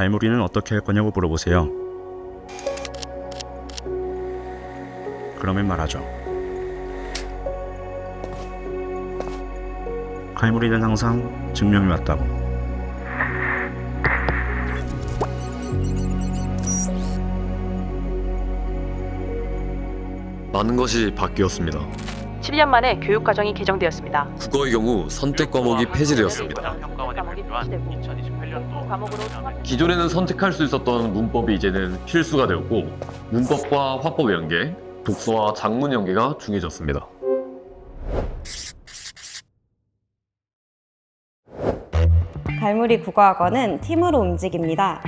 갈무리는 어떻게 할 거냐고 물어보세요. 그러면 말하죠. 갈무리는 항상 증명이 맞다고. 많은 것이 바뀌었습니다. 10년 만에 교육 과정이 개정되었습니다. 국어의 경우 선택 과목이 폐지되었습니다. 과목이 폐지되고 기존에는 선택할 수 있었던 문법이 이제는 필수가 되었고 문법과 화법 연계, 독서와 작문 연계가 중요해졌습니다. 갈무리 국어학원은 팀으로 움직입니다.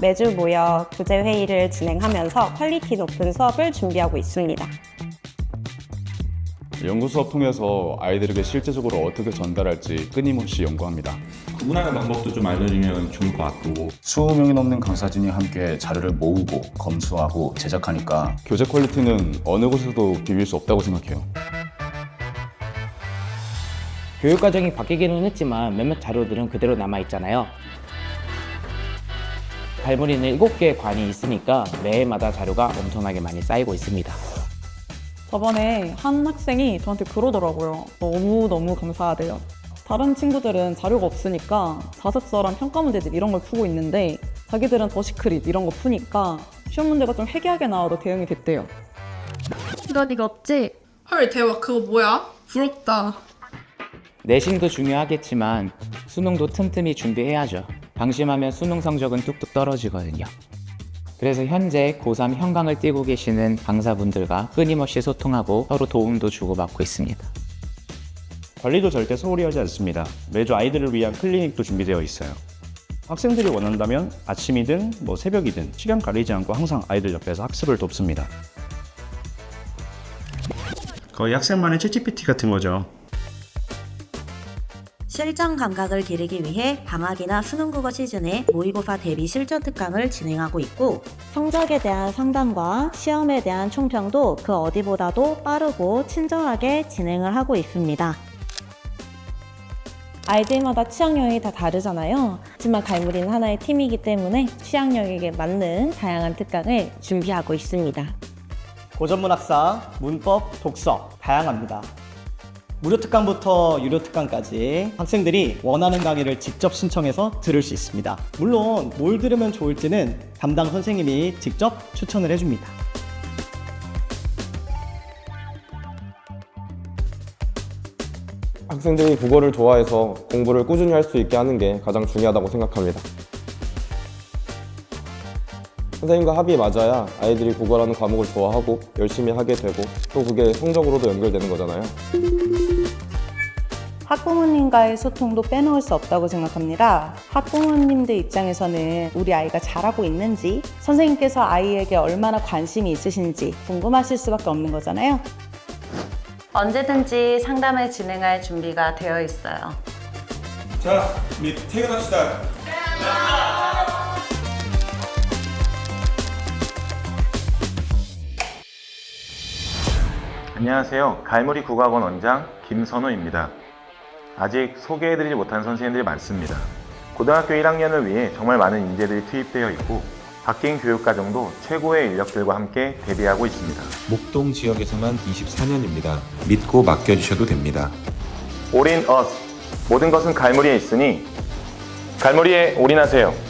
매주 모여 교재 회의를 진행하면서 퀄리티 높은 수업을 준비하고 있습니다. 연구 수업 통해서 아이들에게 실제적으로 어떻게 전달할지 끊임없이 연구합니다. 구분하는 방법도 좀 알려주면 좋을 것 같고 20명이 넘는 강사진이 함께 자료를 모으고 검수하고 제작하니까 교재 퀄리티는 어느 곳에서도 비빌 수 없다고 생각해요. 교육 과정이 바뀌기는 했지만 몇몇 자료들은 그대로 남아 있잖아요. 갈무리는 7개의 관이 있으니까 매해마다 자료가 엄청나게 많이 쌓이고 있습니다. 저번에 한 학생이 저한테 그러더라고요. 너무너무 감사하대요. 다른 친구들은 자료가 없으니까 자습서랑 평가 문제집 이런 걸 푸고 있는데 자기들은 더 시크릿 이런 거 푸니까 시험 문제가 좀 해괴하게 나와도 대응이 됐대요. 이런 리가 없지? 헐 대박 그거 뭐야? 부럽다 내신도 중요하겠지만 수능도 틈틈이 준비해야죠. 방심하면 수능 성적은 뚝뚝 떨어지거든요. 그래서 현재 고3 현강을 띄고 계시는 강사분들과 끊임없이 소통하고 서로 도움도 주고받고 있습니다. 관리도 절대 소홀히 하지 않습니다. 매주 아이들을 위한 클리닉도 준비되어 있어요. 학생들이 원한다면 아침이든 뭐 새벽이든 시간 가리지 않고 항상 아이들 옆에서 학습을 돕습니다. 거의 학생만의 챗GPT 같은 거죠. 실전 감각을 기르기 위해 방학이나 수능 국어 시즌에 모의고사 대비 실전 특강을 진행하고 있고 성적에 대한 상담과 시험에 대한 총평도 그 어디보다도 빠르고 친절하게 진행을 하고 있습니다. 아이들마다 취향 영역이 다 다르잖아요. 하지만 갈무리는 하나의 팀이기 때문에 취향 영역에 맞는 다양한 특강을 준비하고 있습니다. 고전문학사, 문법, 독서 다양합니다. 무료 특강부터 유료 특강까지 학생들이 원하는 강의를 직접 신청해서 들을 수 있습니다. 물론 뭘 들으면 좋을지는 담당 선생님이 직접 추천을 해줍니다. 학생들이 국어를 좋아해서 공부를 꾸준히 할 수 있게 하는 게 가장 중요하다고 생각합니다. 선생님과 합이 맞아야 아이들이 국어라는 과목을 좋아하고 열심히 하게 되고 또 그게 성적으로도 연결되는 거잖아요. 학부모님과의 소통도 빼놓을 수 없다고 생각합니다. 학부모님들 입장에서는 우리 아이가 잘하고 있는지, 선생님께서 아이에게 얼마나 관심이 있으신지 궁금하실 수밖에 없는 거잖아요. 언제든지 상담을 진행할 준비가 되어 있어요. 자, 우리 퇴근합시다. 안녕하세요. 갈무리 국어학원 원장 김선호입니다. 아직 소개해드리지 못한 선생님들이 많습니다. 고등학교 1학년을 위해 정말 많은 인재들이 투입되어 있고 바뀐 교육과정도 최고의 인력들과 함께 대비하고 있습니다. 목동 지역에서만 24년입니다. 믿고 맡겨주셔도 됩니다. 올인 어스 모든 것은 갈무리에 있으니 갈무리에 올인하세요.